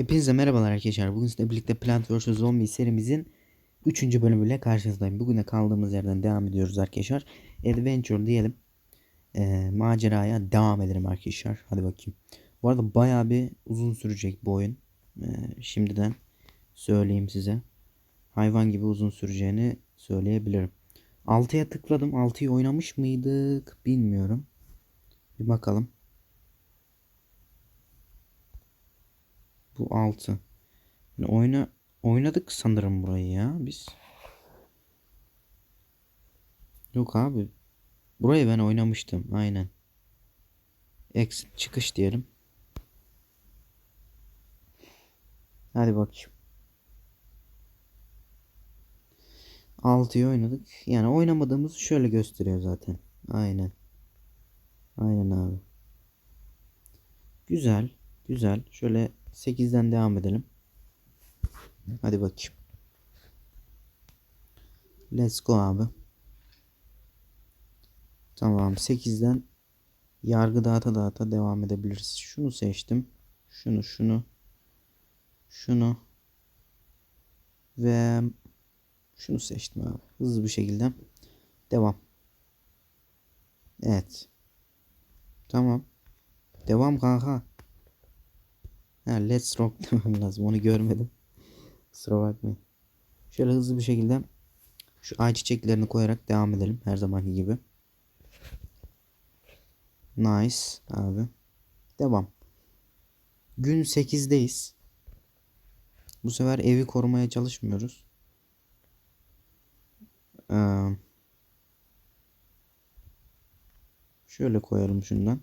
Hepinize merhabalar arkadaşlar. Bugün sizinle birlikte Plant vs Zombie serimizin 3. bölümüyle karşınızdayım. Bugün de kaldığımız yerden devam ediyoruz arkadaşlar. Adventure diyelim. Ee, maceraya devam edelim arkadaşlar. Hadi bakayım. Bu arada bayağı bir uzun sürecek bu oyun. Ee, şimdiden söyleyeyim size. Hayvan gibi uzun süreceğini söyleyebilirim. 6'ya tıkladım. 6'yı oynamış mıydık bilmiyorum. Bir bakalım. Bu 6. Yani oyna oynadık sanırım burayı ya biz. Yok abi. Burayı ben oynamıştım. Aynen. Exit çıkış diyelim. Hadi bakayım. 6'yı oynadık. Yani oynamadığımızı şöyle gösteriyor zaten. Aynen. Aynen abi. Güzel. Güzel. Şöyle 8'den devam edelim. Hadi bakayım. Let's go abi. Tamam 8'den yargı dağıta dağıta devam edebiliriz. Şunu seçtim. Şunu şunu. Şunu. Ve şunu seçtim abi. Hızlı bir şekilde. Devam. Evet. Tamam. Devam kanka. Ha, let's rock demem lazım. Onu görmedim. Kusura bakmayın. Şöyle hızlı bir şekilde şu ay çiçeklerini koyarak devam edelim. Her zamanki gibi. Nice abi. Devam. Gün 8'deyiz. Bu sefer evi korumaya çalışmıyoruz. Ee, şöyle koyalım şundan.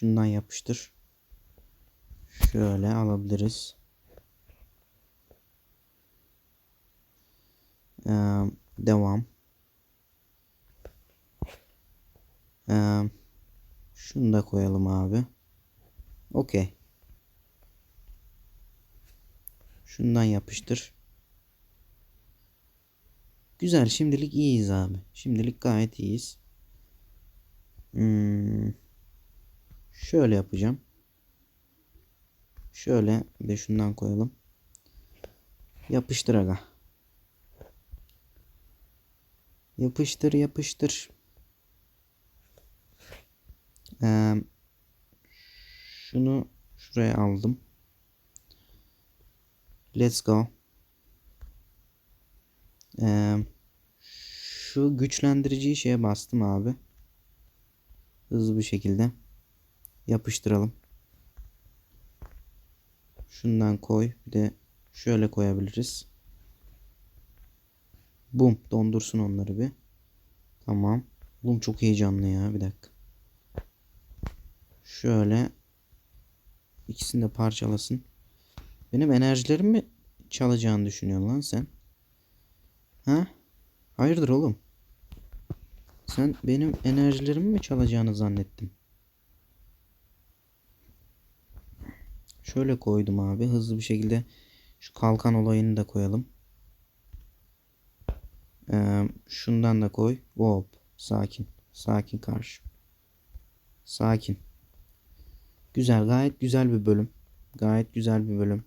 Şundan yapıştır. Şöyle alabiliriz. Ee, devam. Ee, şunu da koyalım abi. Okey. Şundan yapıştır. Güzel. Şimdilik iyiyiz abi. Şimdilik gayet iyiyiz. Hmm. Şöyle yapacağım. Şöyle bir de şundan koyalım. Yapıştır aga. Yapıştır yapıştır. Ee, şunu şuraya aldım. Let's go. Ee, şu güçlendiriciyi şeye bastım abi. Hızlı bir şekilde yapıştıralım. Şundan koy. Bir de şöyle koyabiliriz. Bum. Dondursun onları bir. Tamam. Bum çok heyecanlı ya. Bir dakika. Şöyle. ikisini de parçalasın. Benim enerjilerimi mi çalacağını düşünüyorsun lan sen? Ha? Hayırdır oğlum? Sen benim enerjilerimi mi çalacağını zannettin? Şöyle koydum abi. Hızlı bir şekilde şu kalkan olayını da koyalım. Ee, şundan da koy. Hop. Sakin. Sakin karşı. Sakin. Güzel. Gayet güzel bir bölüm. Gayet güzel bir bölüm.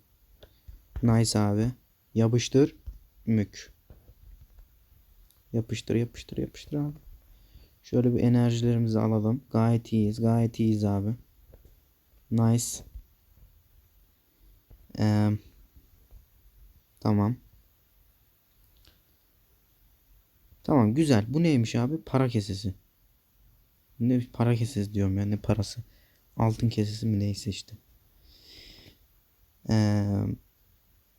Nice abi. Yapıştır. Mük. Yapıştır yapıştır yapıştır abi. Şöyle bir enerjilerimizi alalım. Gayet iyiyiz. Gayet iyiyiz abi. Nice. Ee, tamam. Tamam güzel. Bu neymiş abi? Para kesesi. Ne para kesesi diyorum ya ne parası. Altın kesesi mi neyse işte. Ee,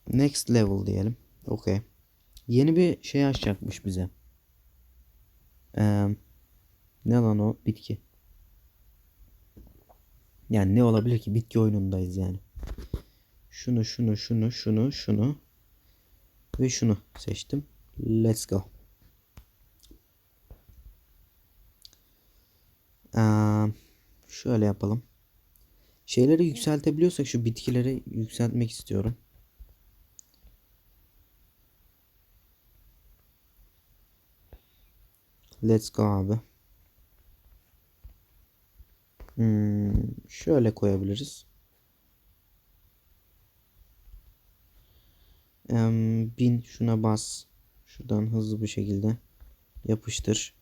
next level diyelim. Okey. Yeni bir şey açacakmış bize. Ee, ne lan o? Bitki. Yani ne olabilir ki? Bitki oyunundayız yani. Şunu, şunu, şunu, şunu, şunu ve şunu seçtim. Let's go. Ee, şöyle yapalım. Şeyleri yükseltebiliyorsak şu bitkileri yükseltmek istiyorum. Let's go abi. Hmm, şöyle koyabiliriz. Bin şuna bas. Şuradan hızlı bir şekilde yapıştır.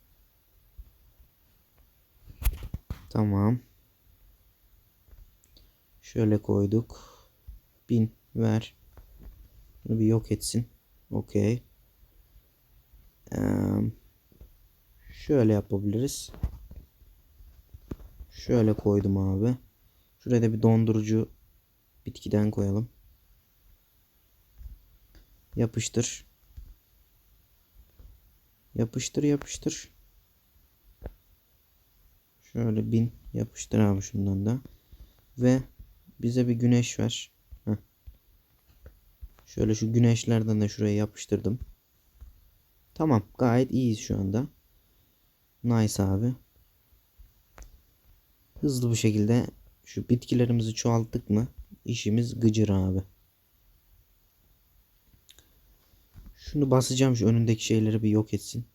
Tamam. Şöyle koyduk. Bin ver. Bunu bir yok etsin. Okey. Şöyle yapabiliriz. Şöyle koydum abi. Şuraya da bir dondurucu bitkiden koyalım. Yapıştır. Yapıştır yapıştır. Şöyle bin yapıştır abi şundan da. Ve bize bir güneş ver. Heh. Şöyle şu güneşlerden de şuraya yapıştırdım. Tamam gayet iyiyiz şu anda. Nice abi. Hızlı bir şekilde şu bitkilerimizi çoğalttık mı işimiz gıcır abi. Şunu basacağım şu önündeki şeyleri bir yok etsin.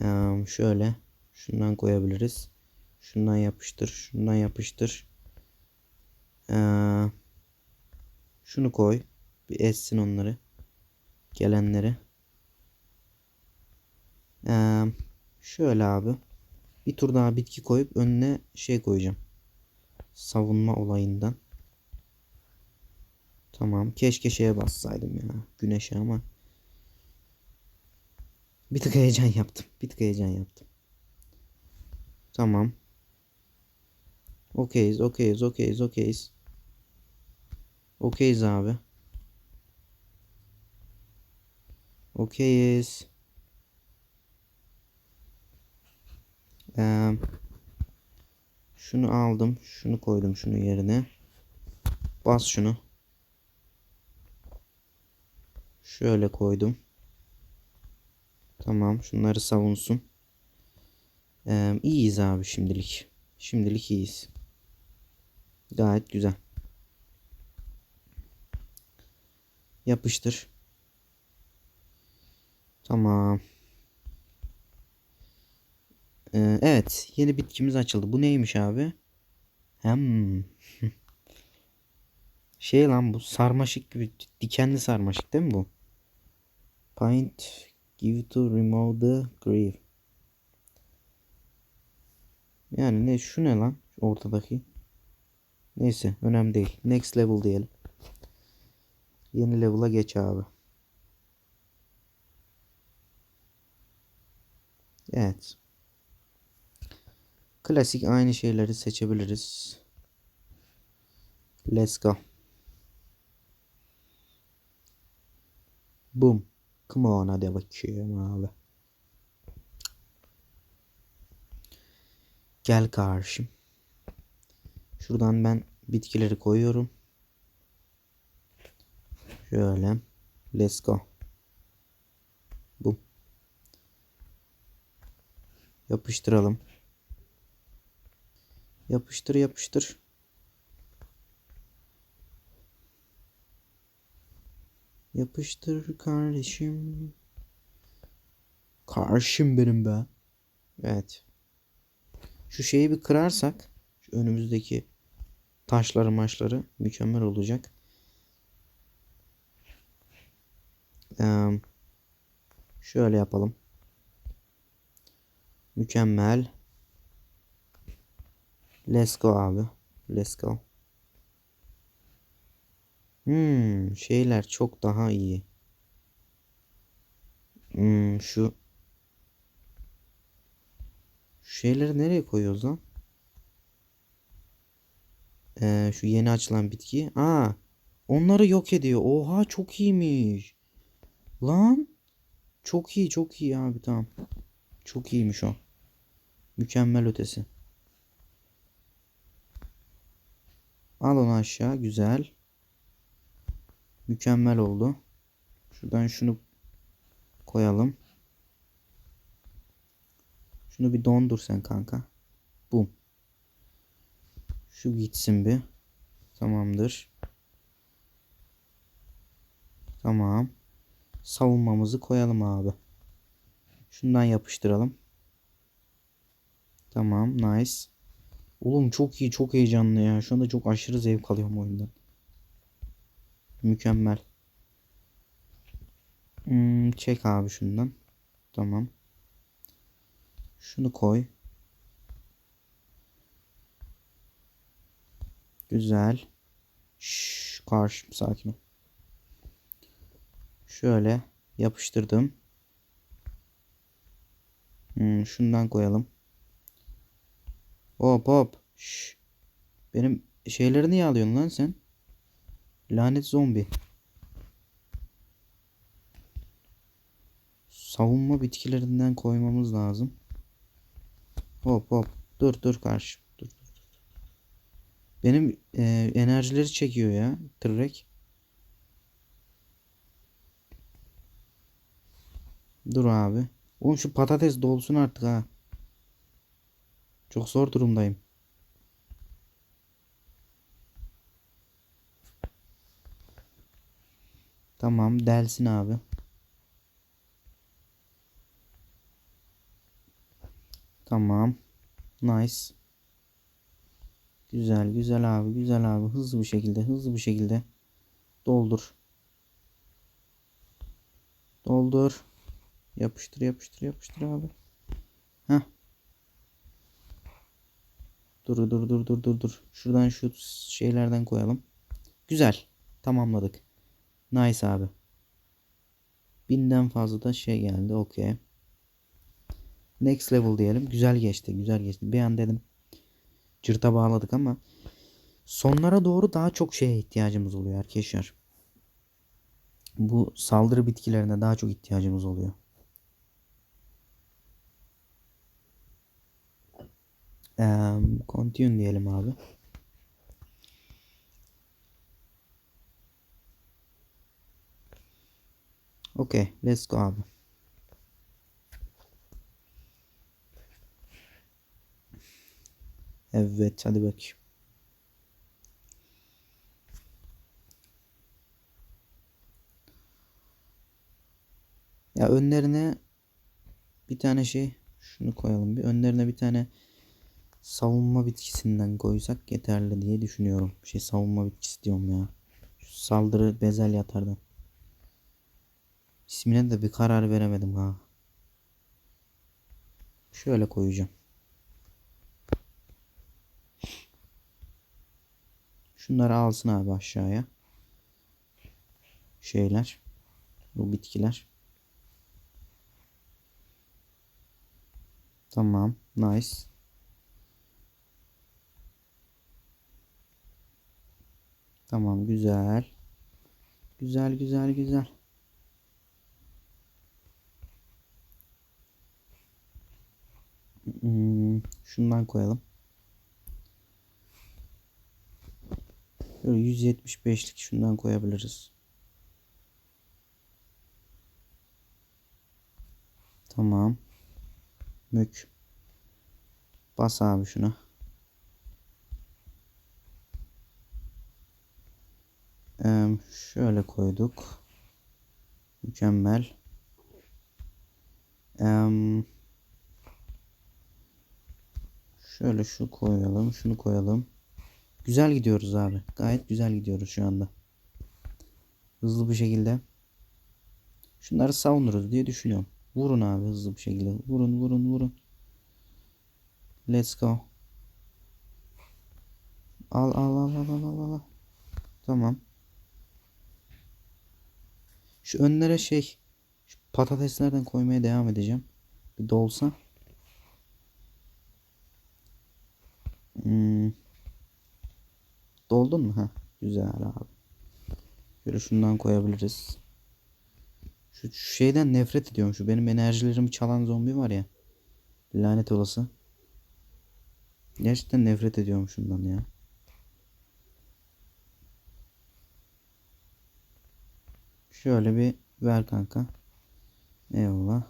Ee, şöyle şundan koyabiliriz. Şundan yapıştır, şundan yapıştır. Ee, şunu koy. Bir essin onları. Gelenleri. Ee, şöyle abi. Bir tur daha bitki koyup önüne şey koyacağım. Savunma olayından. Tamam. Keşke şeye bassaydım ya. Güneşe ama. Bir tık heyecan yaptım. Bir tık heyecan yaptım. Tamam. Okeyiz, okeyiz, okeyiz, okeyiz. Okeyiz abi. Okeyiz. Ee, şunu aldım. Şunu koydum şunu yerine. Bas şunu. Şöyle koydum. Tamam. Şunları savunsun. Ee, iyiyiz abi şimdilik. Şimdilik iyiyiz. Gayet güzel. Yapıştır. Tamam. Ee, evet. Yeni bitkimiz açıldı. Bu neymiş abi? Hem. şey lan bu sarmaşık gibi dikenli sarmaşık değil mi bu? Paint give to remove the grief. Yani ne şu ne lan ortadaki? Neyse önemli değil. Next level diyelim. Yeni level'a geç abi. Evet. Klasik aynı şeyleri seçebiliriz. Let's go. Boom. Come on hadi bakayım abi. Gel karşım. Şuradan ben bitkileri koyuyorum. Şöyle. Let's go. Bu. Yapıştıralım. Yapıştır yapıştır. Yapıştır kardeşim. Karşım benim be. Evet. Şu şeyi bir kırarsak şu önümüzdeki taşları maçları mükemmel olacak. Ee, şöyle yapalım. Mükemmel. Let's go abi. Let's go. Hmm, şeyler çok daha iyi. Hmm, şu şu şeyleri nereye koyuyoruz lan? Ee, şu yeni açılan bitki. Aa, onları yok ediyor. Oha çok iyiymiş. Lan. Çok iyi çok iyi abi tamam. Çok iyiymiş o. Mükemmel ötesi. Al onu aşağı. Güzel. Mükemmel oldu. Şuradan şunu koyalım. Şunu bir dondur sen kanka. Bum. Şu gitsin bir. Tamamdır. Tamam. Savunmamızı koyalım abi. Şundan yapıştıralım. Tamam nice. Oğlum çok iyi çok heyecanlı ya. Şu anda çok aşırı zevk alıyorum oyundan. Mükemmel. Hmm, çek abi şundan. Tamam. Şunu koy. Güzel. Şşş, karşım sakin ol. Şöyle yapıştırdım. Hmm, şundan koyalım. Hop hop. Şşş. Benim şeyleri niye alıyorsun lan sen? Lanet zombi. Savunma bitkilerinden koymamız lazım. Hop hop. Dur dur karşı. Dur, dur, dur. Benim e, enerjileri çekiyor ya. Tırrek. Dur abi. Oğlum şu patates dolsun artık ha. Çok zor durumdayım. Tamam delsin abi. Tamam. Nice. Güzel güzel abi güzel abi hızlı bir şekilde hızlı bir şekilde doldur. Doldur. Yapıştır yapıştır yapıştır abi. Heh. Dur dur dur dur dur dur. Şuradan şu şeylerden koyalım. Güzel. Tamamladık. Nice abi. Binden fazla da şey geldi. Okey. Next level diyelim. Güzel geçti. Güzel geçti. Bir an dedim cırta bağladık ama sonlara doğru daha çok şeye ihtiyacımız oluyor arkadaşlar. Bu saldırı bitkilerine daha çok ihtiyacımız oluyor. Um, continue diyelim abi. Okay, let's go abi. Evet, hadi bakayım. Ya önlerine bir tane şey şunu koyalım bir önlerine bir tane savunma bitkisinden koysak yeterli diye düşünüyorum. Şey savunma bitkisi diyorum ya. Şu saldırı bezelye atardan. İsmine de bir karar veremedim ha. Şöyle koyacağım. Şunları alsın abi aşağıya. Şeyler. Bu bitkiler. Tamam. Nice. Tamam güzel. Güzel güzel güzel. Hmm, şundan koyalım. Böyle 175'lik şundan koyabiliriz. Tamam. Mük. Bas abi şuna. Ee, şöyle koyduk. Mükemmel. Ee, şöyle şu koyalım. Şunu koyalım. Güzel gidiyoruz abi. Gayet güzel gidiyoruz şu anda. Hızlı bir şekilde. Şunları savunuruz diye düşünüyorum. Vurun abi hızlı bir şekilde. Vurun vurun vurun. Let's go. Al al al al al al al. Tamam. Şu önlere şey şu patateslerden koymaya devam edeceğim. Bir dolsa. Hmm. Doldun mu? Ha, güzel abi. Şöyle şundan koyabiliriz. Şu, şu şeyden nefret ediyorum. Şu benim enerjilerimi çalan zombi var ya. Lanet olası. Gerçekten nefret ediyorum şundan ya. Şöyle bir ver kanka. Eyvallah.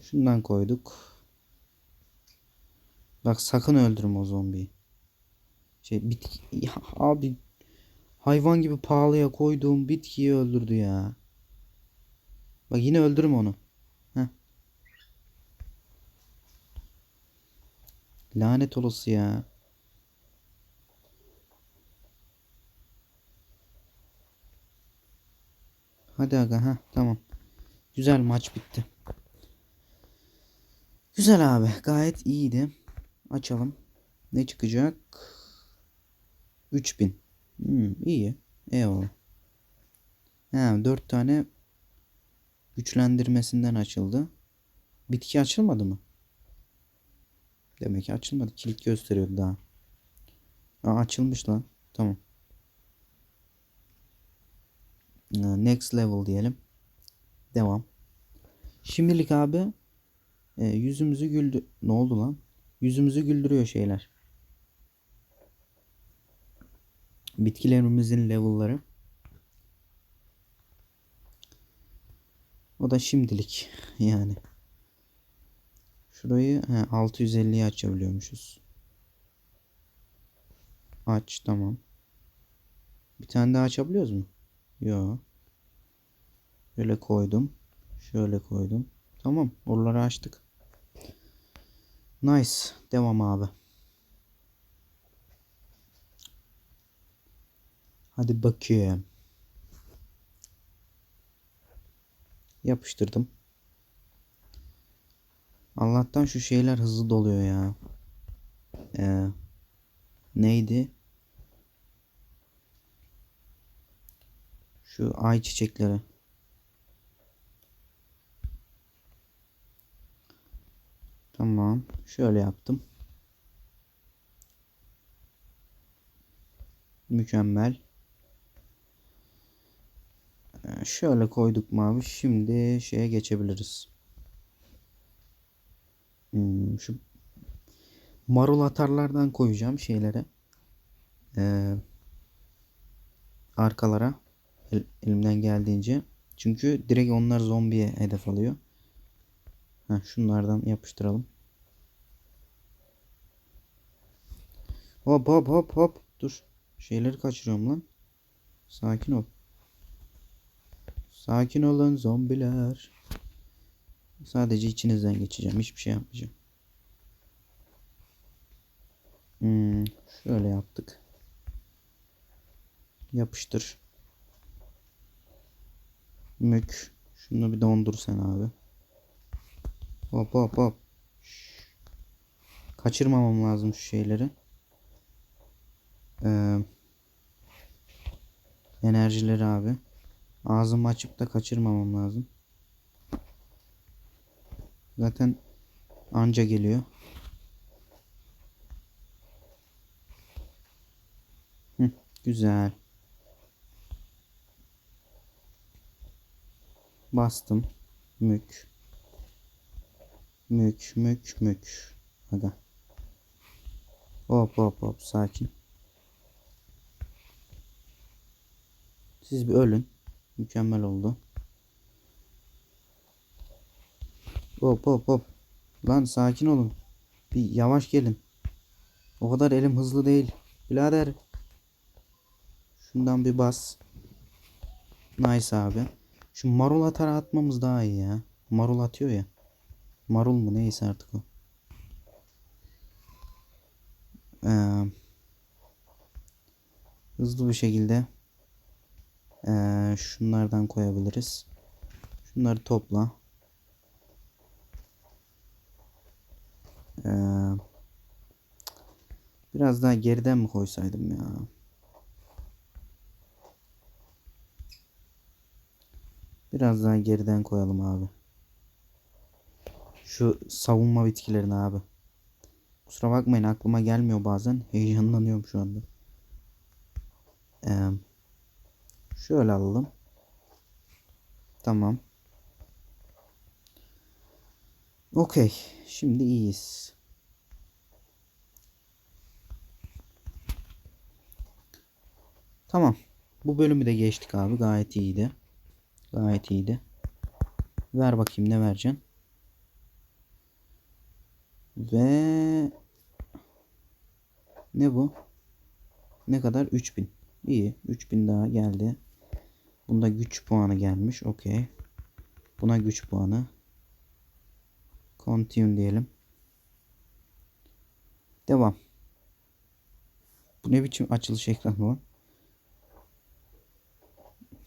Şundan koyduk. Bak sakın öldürme o zombiyi. Şey bitki ya abi hayvan gibi pahalıya koyduğum bitkiyi öldürdü ya. Bak yine öldürme onu. Heh. Lanet olası ya. Hadi aga ha tamam. Güzel maç bitti. Güzel abi gayet iyiydi. Açalım. Ne çıkacak? 3000. Hmm, iyi. Eyvallah. Ha, 4 tane güçlendirmesinden açıldı. Bitki açılmadı mı? Demek ki açılmadı. Kilit gösteriyordu daha. Aa, açılmış lan. Tamam. Next level diyelim. Devam. Şimdilik abi e, yüzümüzü güldü. Ne oldu lan? Yüzümüzü güldürüyor şeyler. Bitkilerimizin level'ları. O da şimdilik yani. Şurayı he, 650'ye açabiliyormuşuz. Aç tamam. Bir tane daha açabiliyoruz mu? Yok. Şöyle koydum. Şöyle koydum. Tamam. Oraları açtık. Nice. Devam abi. Hadi bakayım. Yapıştırdım. Allah'tan şu şeyler hızlı doluyor ya. Ee, neydi? Şu ay çiçekleri. Tamam. Şöyle yaptım. Mükemmel. Ee, Şöyle koyduk mavi. Şimdi şeye geçebiliriz. Hmm, şu marul atarlardan koyacağım şeylere. Ee, arkalara. El- elimden geldiğince. Çünkü direkt onlar zombiye hedef alıyor. Heh, şunlardan yapıştıralım. Hop hop hop hop. Dur. Şeyleri kaçırıyorum lan. Sakin ol. Sakin olun zombiler. Sadece içinizden geçeceğim. Hiçbir şey yapmayacağım. Hmm, şöyle yaptık. Yapıştır. Mük. Şunu bir dondur sen abi. Hop hop hop. Şş. Kaçırmamam lazım şu şeyleri. Ee, enerjileri abi. Ağzımı açıp da kaçırmamam lazım. Zaten anca geliyor. Hı, güzel. Bastım. Mük. Mük, mük, mük. Aga. Hop hop hop sakin. Siz bir ölün. Mükemmel oldu. Hop hop hop. Lan sakin olun. Bir yavaş gelin. O kadar elim hızlı değil. Birader. Şundan bir bas. Nice abi. Şu marul atara atmamız daha iyi ya. Marul atıyor ya. Marul mu neyse artık o. Ee, hızlı bir şekilde ee, şunlardan koyabiliriz. Şunları topla. Ee, biraz daha geriden mi koysaydım ya? Biraz daha geriden koyalım abi. Şu savunma bitkilerini abi. Kusura bakmayın aklıma gelmiyor bazen. Heyecanlanıyorum şu anda. Ee, şöyle alalım. Tamam. Okey. Şimdi iyiyiz. Tamam. Bu bölümü de geçtik abi. Gayet iyiydi. Gayet iyiydi. Ver bakayım ne vereceksin. Ve ne bu? Ne kadar? 3000. İyi. 3000 daha geldi. Bunda güç puanı gelmiş. Okey. Buna güç puanı. Continue diyelim. Devam. Bu ne biçim açılış ekranı lan?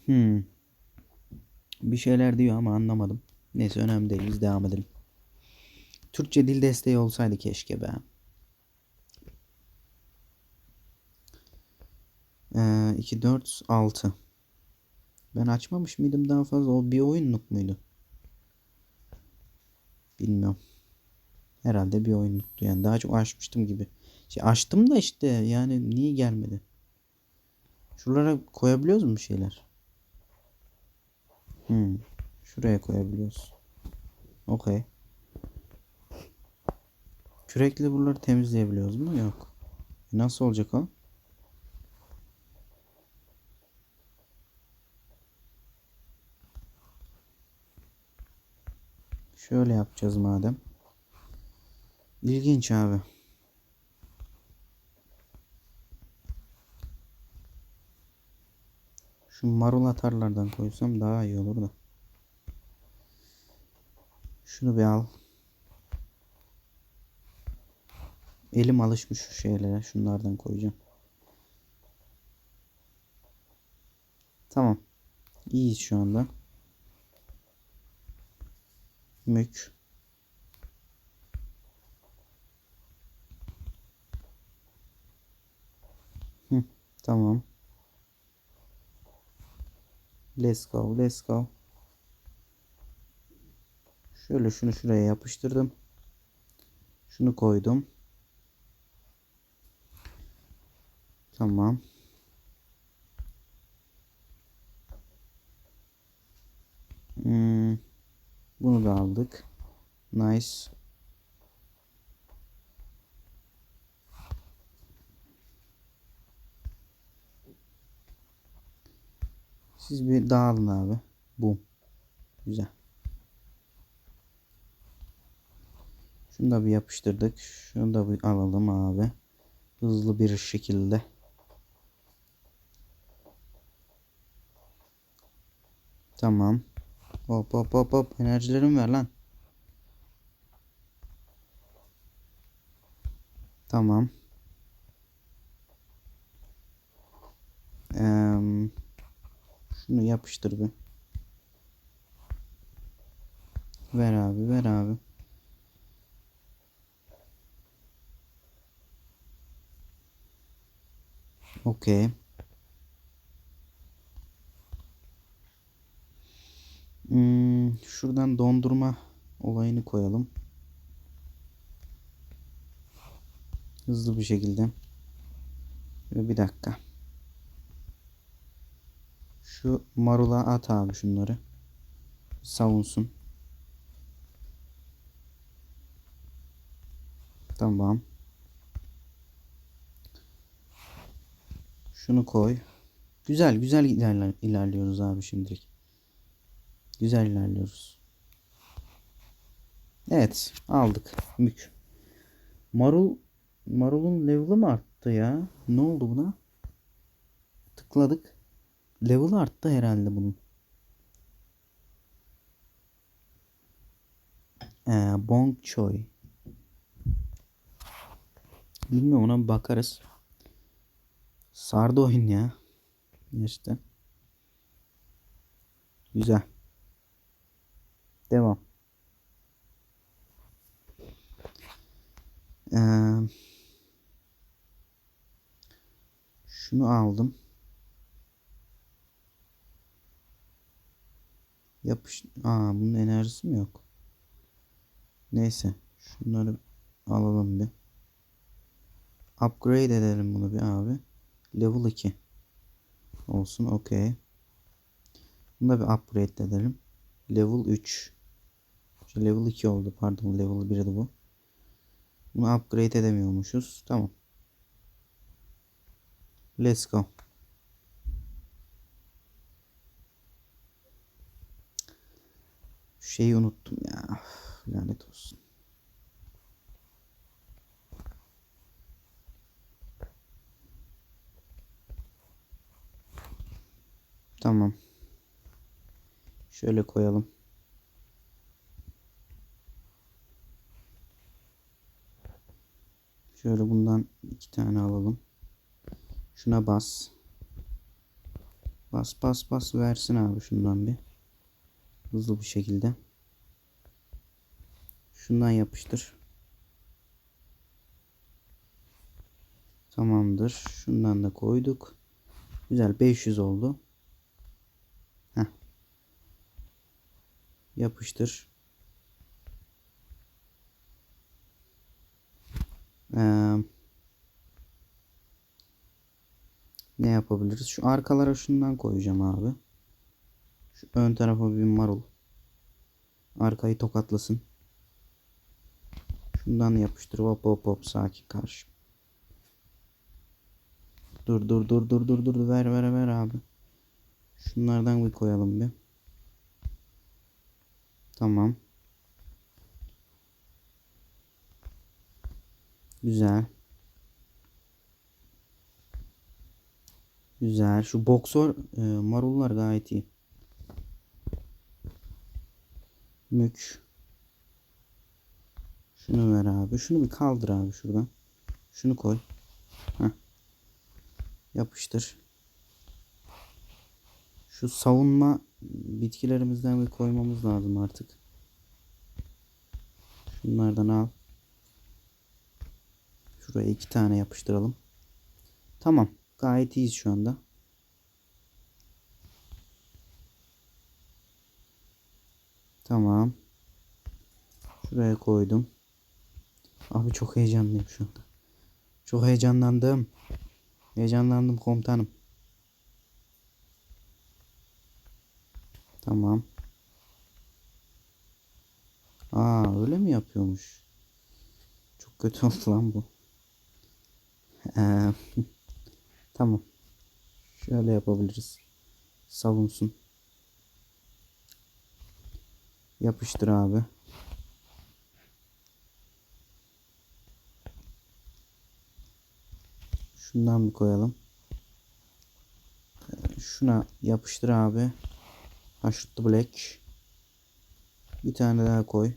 Hmm. Bir şeyler diyor ama anlamadım. Neyse önemli değil. Biz devam edelim. Türkçe dil desteği olsaydı keşke be. Ee, 2, 4, 6. Ben açmamış mıydım daha fazla? O bir oyunluk muydu? Bilmiyorum. Herhalde bir oyunluktu yani. Daha çok açmıştım gibi. Şey açtım da işte yani niye gelmedi? Şuralara koyabiliyoruz mu şeyler? Hmm. Şuraya koyabiliyoruz. Okey. Kürekle buraları temizleyebiliyoruz mu? Yok. Nasıl olacak o? Şöyle yapacağız madem. İlginç abi. Şu marul atarlardan koysam daha iyi olur da. Şunu bir al. Elim alışmış şu şeylere. Şunlardan koyacağım. Tamam. İyiyiz şu anda. Mük. Hı, tamam. Let's go, let's go. Şöyle şunu şuraya yapıştırdım. Şunu koydum. Tamam. Hmm, bunu da aldık. Nice. Siz bir dağılın abi. Bum. Güzel. Şunu da bir yapıştırdık. Şunu da bir alalım abi. Hızlı bir şekilde. Tamam. Hop hop hop hop. Enerjilerimi ver lan. Tamam. Eee şunu yapıştır bir. Ver abi ver abi. Okey. Hmm, şuradan dondurma olayını koyalım. Hızlı bir şekilde. Ve bir dakika. Şu marula at abi şunları. Savunsun. Tamam. Şunu koy. Güzel güzel ilerliyoruz abi şimdilik. Güzel ilerliyoruz. Evet aldık. Mük. Marul Marul'un level'ı mı arttı ya? Ne oldu buna? Tıkladık. Level arttı herhalde bunun. Ee, Bong Choi. Bilmiyorum ona bakarız. Sardı oyun ya. İşte. Güzel. Devam. Ee, şunu aldım. Yapış. Aa bunun enerjisi mi yok? Neyse. Şunları alalım bir. Upgrade edelim bunu bir abi. Level 2. Olsun okey. Bunu da bir upgrade edelim. Level 3. Şu level 2 oldu. Pardon level 1'di bu. Bunu upgrade edemiyormuşuz. Tamam. Let's go. Şeyi unuttum ya. Lanet olsun. Tamam. Şöyle koyalım. Şöyle bundan iki tane alalım. Şuna bas. Bas bas bas versin abi şundan bir. Hızlı bir şekilde. Şundan yapıştır. Tamamdır. Şundan da koyduk. Güzel 500 oldu. Heh. Yapıştır. Ee, ne yapabiliriz? Şu arkalara şundan koyacağım abi. Şu ön tarafa bir marul. Arkayı tokatlasın. Şundan yapıştır. Hop hop hop sakin karşı. Dur dur dur dur dur dur ver ver ver abi. Şunlardan bir koyalım bir. Tamam. Güzel. Güzel. Şu boksör e, marullar gayet iyi. Mük. Şunu ver abi. Şunu bir kaldır abi şuradan. Şunu koy. Heh. Yapıştır. Şu savunma bitkilerimizden bir koymamız lazım artık. Şunlardan al. Şuraya iki tane yapıştıralım. Tamam. Gayet iyiyiz şu anda. Tamam. Şuraya koydum. Abi çok heyecanlıyım şu anda. Çok heyecanlandım. Heyecanlandım komutanım. Tamam. Aa öyle mi yapıyormuş? Çok kötü oldu lan bu. Ee, tamam. Şöyle yapabiliriz. Savunsun. Yapıştır abi. Şundan bir koyalım. Ee, Şuna yapıştır abi. Haşlıklı black. Bir tane daha koy.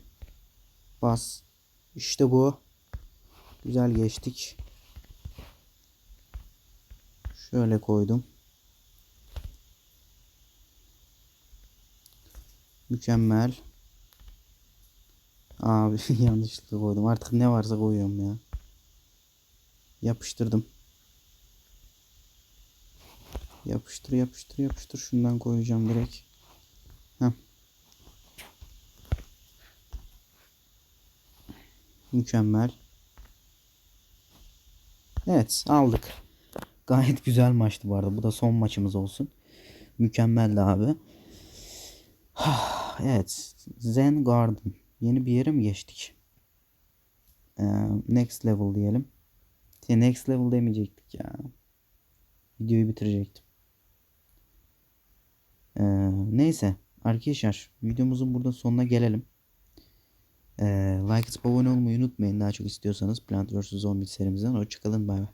Bas. İşte bu. Güzel geçtik. Şöyle koydum. Mükemmel. Abi yanlışlıkla koydum. Artık ne varsa koyuyorum ya. Yapıştırdım. Yapıştır yapıştır yapıştır. Şundan koyacağım direkt. Heh. Mükemmel. Evet aldık. Gayet güzel maçtı bu arada. Bu da son maçımız olsun. Mükemmeldi abi. Evet. Zen Garden. Yeni bir yere mi geçtik? Ee, next level diyelim. Ya next level demeyecektik ya. Videoyu bitirecektim. Ee, neyse. Arkadaşlar videomuzun burada sonuna gelelim. Ee, like abone olmayı unutmayın. Daha çok istiyorsanız Plant vs. Zombie serimizden. Hoşçakalın. Bay bay.